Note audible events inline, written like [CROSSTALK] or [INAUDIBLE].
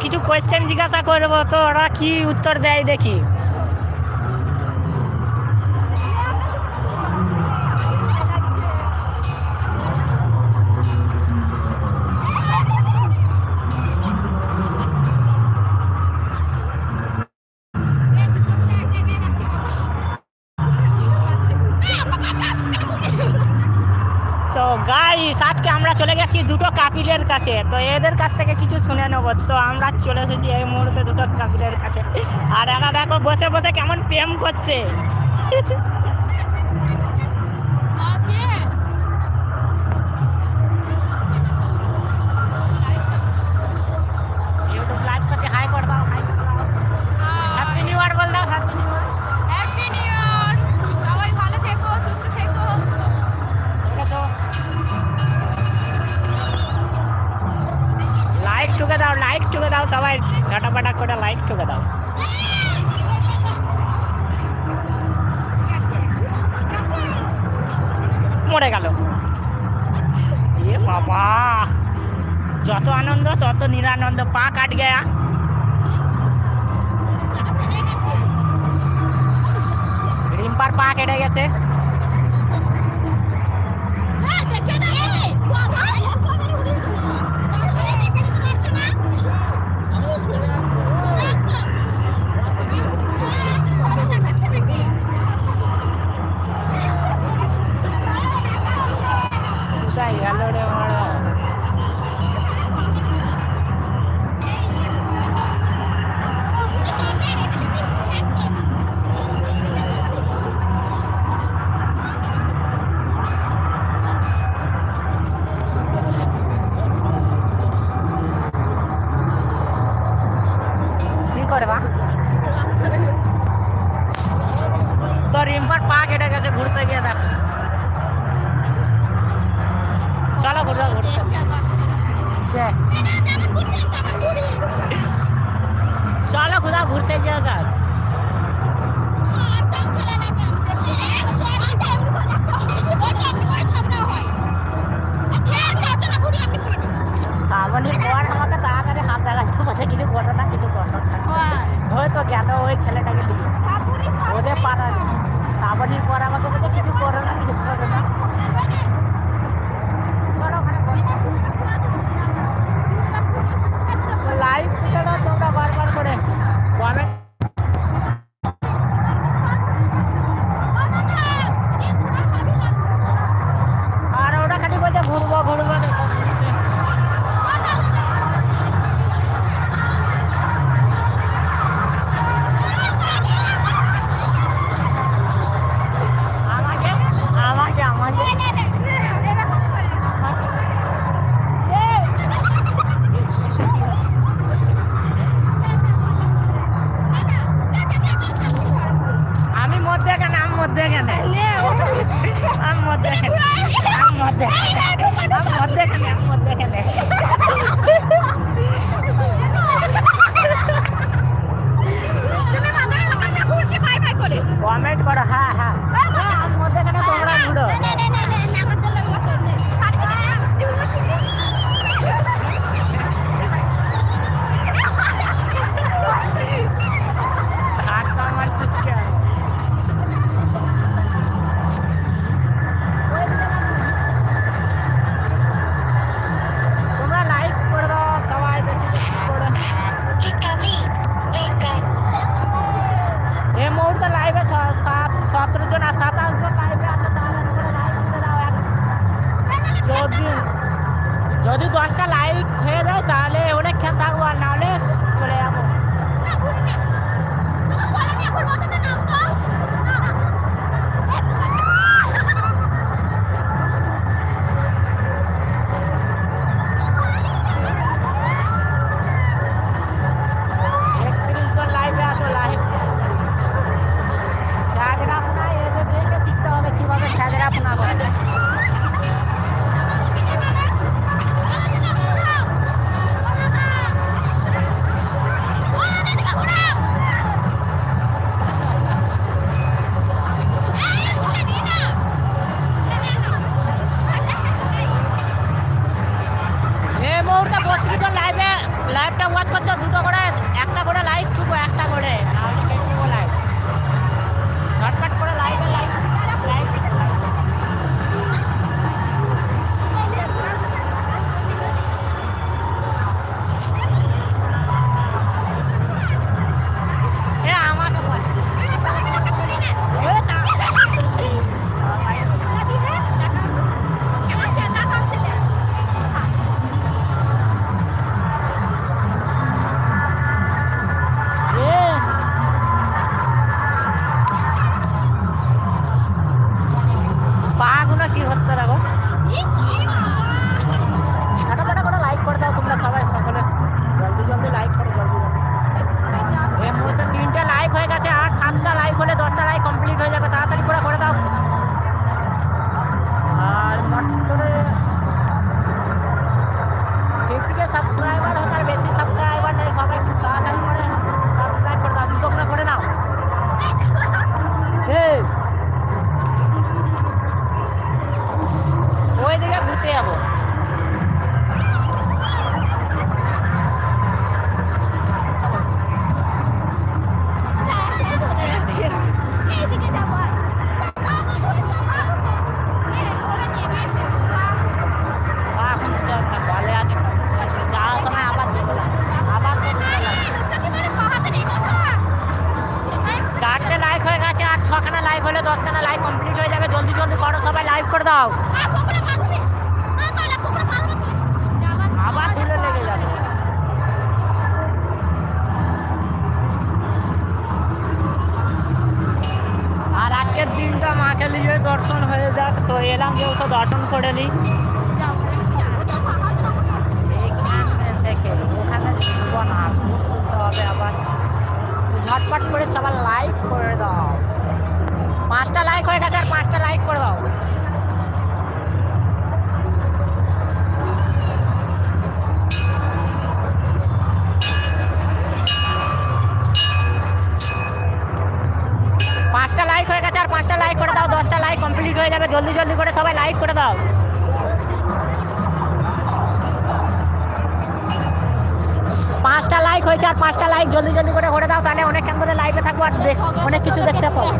কিছু কোয়েশ্চেন জিজ্ঞাসা করব তো ওরা কি উত্তর দেয় দেখি। কাপিলের কাছে। তো এদের কাছ থেকে কিছু শুনে নেব। তো আমরা চলে এসেছি এই মুহূর্তে দুটো কাপিলের কাছে। আর এরা দেখো বসে বসে কেমন প্রেম করছে। है। [LAUGHS] चलो खुदा घूरते जाएगा যদি দশটা লাইক হয়ে যায় তাহলে অনেকক্ষণ থাকব আর নাহলে চলে যাব। দর্শন করে নিই। ঝটপট করে সবার লাইক করে দাও। পাঁচটা লাইক হয়ে গেছে আর পাঁচটা লাইক করে দাও। পাঁচটা লাইক হয়ে গেছে আর পাঁচটা লাইক দাও, দশটা লাইক কমপ্লিট হয়ে যাবে, জলদি জলদি করে সবাই লাইক করে দাও। পাঁচটা লাইক হয়েছে আর পাঁচটা লাইক জলদি জলদি করে করে দাও, তাহলে অনেকক্ষণ ধরে লাইভে থাকব আর অনেক কিছু দেখতে পাবো।